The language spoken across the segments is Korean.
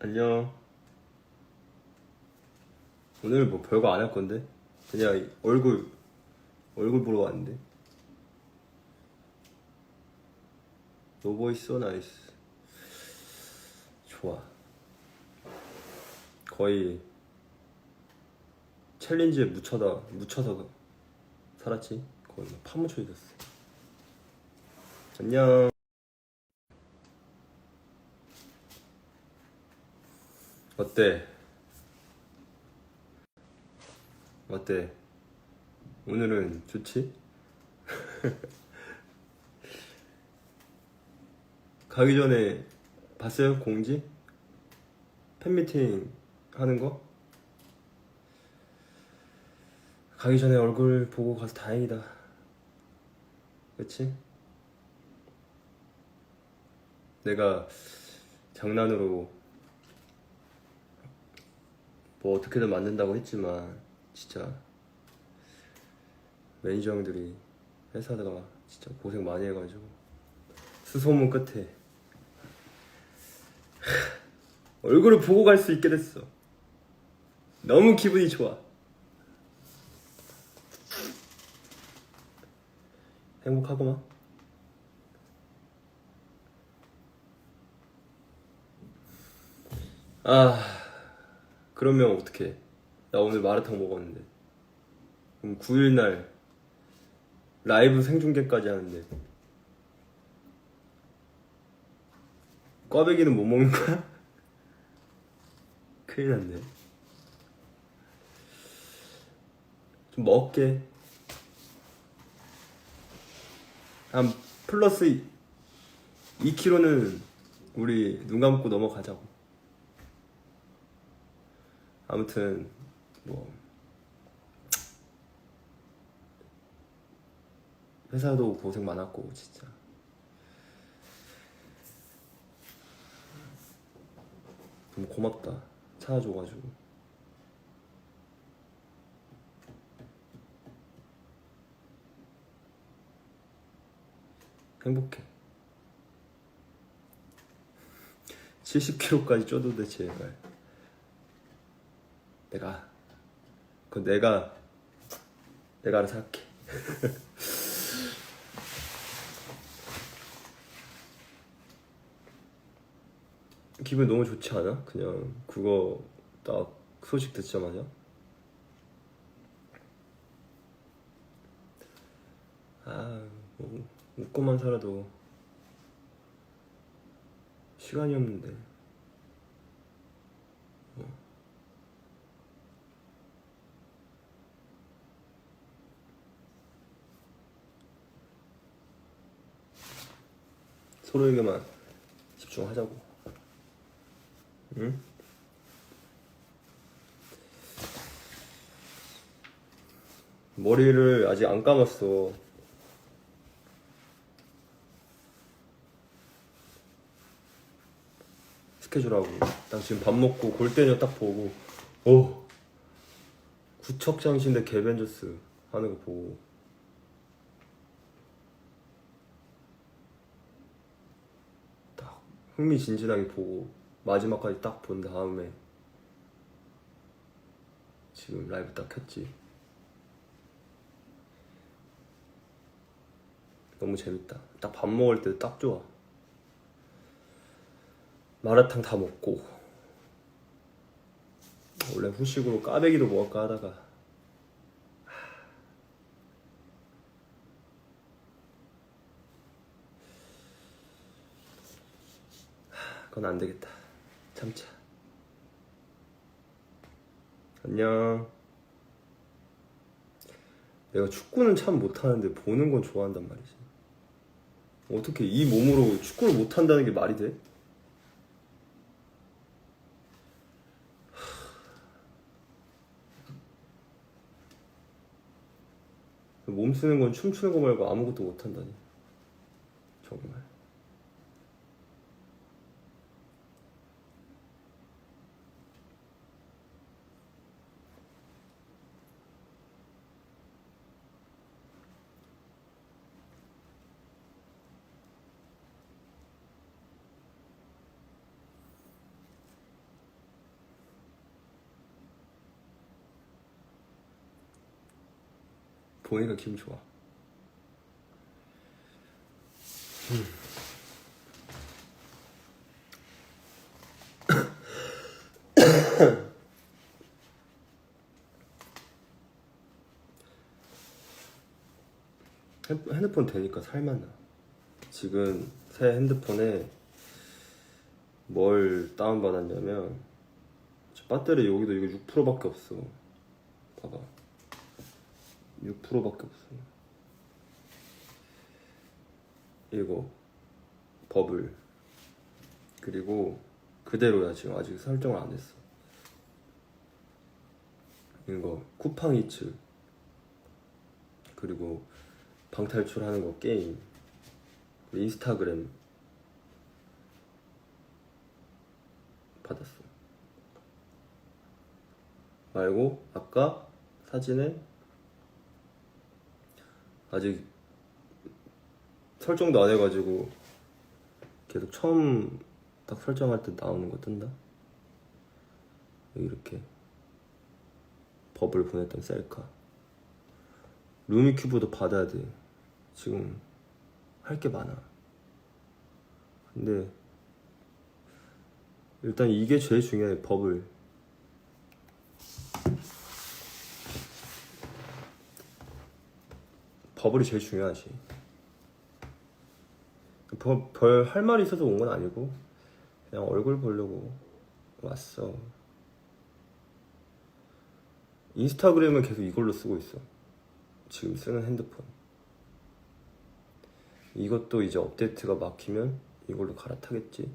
안녕. 오늘 뭐 별거 안 할 건데? 그냥 얼굴, 얼굴 보러 왔는데. 노보이스 나이스. 좋아. 거의 챌린지에 묻혀다, 묻혀서 살았지? 거의 막 파묻혀 있었어. 안녕. 어때? 어때? 오늘은 좋지? 가기 전에 봤어요? 공지? 팬미팅 하는 거? 가기 전에 얼굴 보고 가서 다행이다. 그치? 내가 장난으로 뭐 어떻게든 만든다고 했지만 진짜 매니저 형들이 회사다가 진짜 고생 많이 해가지고 수소문 끝에 얼굴을 보고 갈 수 있게 됐어. 너무 기분이 좋아. 행복하구만. 아 그러면 어떡해? 나 오늘 마라탕 먹었는데. 그럼 9일날 라이브 생중계까지 하는데. 꽈배기는 못 먹는 거야? 큰일 났네. 좀 먹게. 한 플러스 2kg는 우리 눈 감고 넘어가자고 아무튼 뭐. 회사도 고생 많았고 진짜. 너무 고맙다. 찾아줘가지고. 행복해. 70kg까지 쪄도 돼 제발 내가. 그 내가 내가 알아서 할게. 기분 너무 좋지 않아? 그냥 그거 딱 소식 듣자마자? 아, 뭐 웃고만 살아도 시간이 없는데 서로에게만 집중하자고. 응? 머리를 아직 안 감았어. 스케줄하고. 딱 지금 밥 먹고 골대녀 딱 보고, 오! 구척장신대 개벤져스 하는 거 보고. 딱 흥미진진하게 보고 마지막까지 딱 본 다음에 지금 라이브 딱 켰지. 너무 재밌다. 딱 밥 먹을 때 딱 좋아. 마라탕 다 먹고 원래 후식으로 까베기도 먹을까 하다가 그건 안 되겠다. 참자. 안녕. 내가 축구는 참 못하는데 보는 건 좋아한단 말이지. 어떻게 이 몸으로 축구를 못한다는 게 말이 돼? 몸 쓰는 건 춤추는 거 말고 아무것도 못한다니. 정말. 보니까 기분 좋아. 핸- 핸드폰 되니까 살만 나. 지금 새 핸드폰에 뭘 다운받았냐면 저 배터리 여기도 이거 6%밖에 없어. 봐봐. 6%밖에 없어. 이거 버블 그리고 그대로야 지금 아직 설정을 안 했어. 이거 쿠팡이츠 그리고 방탈출하는 거 게임 인스타그램 받았어. 말고 아까 사진에 아직 설정도 안 해가지고 계속 처음 딱 설정할 때 나오는 거 뜬다. 이렇게 버블 보냈던 셀카. 루미큐브도 받아야 돼. 지금 할 게 많아. 근데 일단 이게 제일 중요해 버블. 버블이 제일 중요하지. 별할 말이 있어서 온 건 아니고 그냥 얼굴 보려고 왔어. 인스타그램은 계속 이걸로 쓰고 있어. 지금 쓰는 핸드폰. 이것도 이제 업데이트가 막히면 이걸로 갈아타겠지.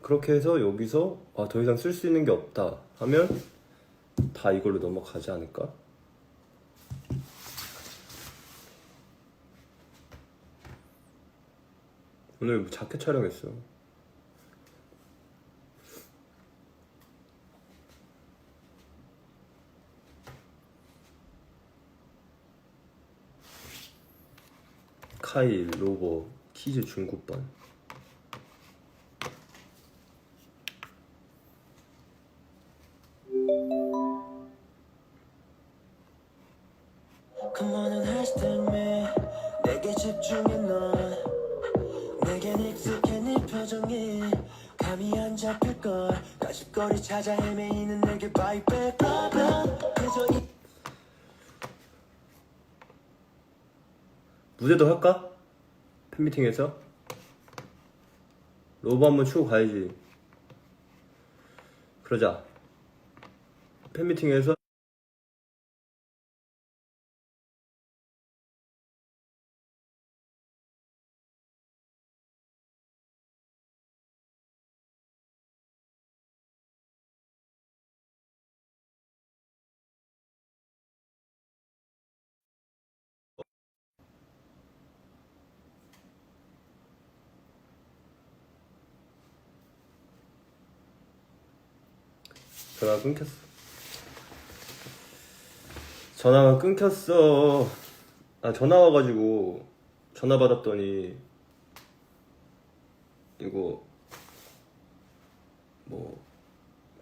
그렇게 해서 여기서 아, 더 이상 쓸 수 있는 게 없다 하면 다 이걸로 넘어가지 않을까? 오늘 자켓 촬영했어. 카이 로버 키즈 중국반. 무대도 할까? 팬미팅에서? 로버 한번 추고 가야지. 그러자. 팬미팅에서 전화가 끊겼어. 전화가 끊겼어. 아, 전화 와가지고, 전화 받았더니, 이거, 뭐,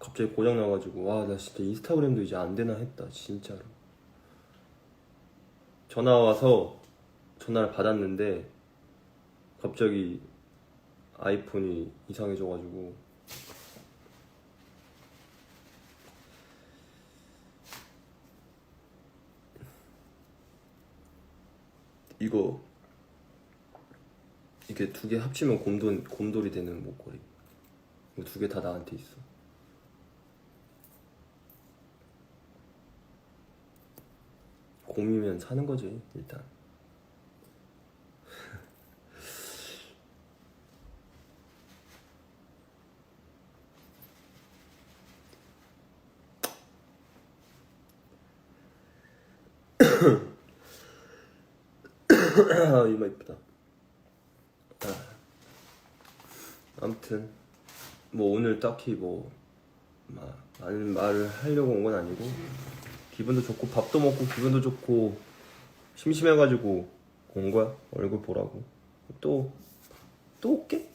갑자기 고장 나가지고, 와, 나 진짜 인스타그램도 이제 안 되나 했다, 진짜로. 전화 와서, 전화를 받았는데, 갑자기 아이폰이 이상해져가지고, 이거 이게 두 개 합치면 곰돌, 곰돌이 되는 목걸이. 이거 두 개 다 나한테 있어. 곰이면 사는 거지 일단. 아 이마 이쁘다. 아. 아무튼 뭐 오늘 딱히 뭐 막 많은 말을 하려고 온 건 아니고 기분도 좋고 밥도 먹고 기분도 좋고 심심해가지고 온 거야. 얼굴 보라고. 또 또 올게?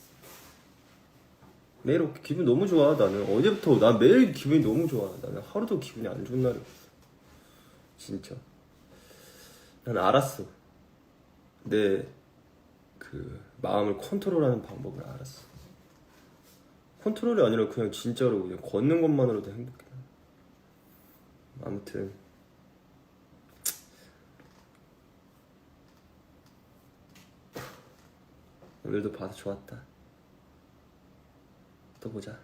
매일 올게. 기분 너무 좋아 나는. 어제부터? 난 매일 기분이 너무 좋아. 나는 하루도 기분이 안 좋은 날이 없어. 진짜. 난 알았어 내 그 마음을 컨트롤하는 방법을 알았어. 컨트롤이 아니라 그냥 진짜로 그냥 걷는 것만으로도 행복해. 아무튼. 오늘도 봐서 좋았다. 또 보자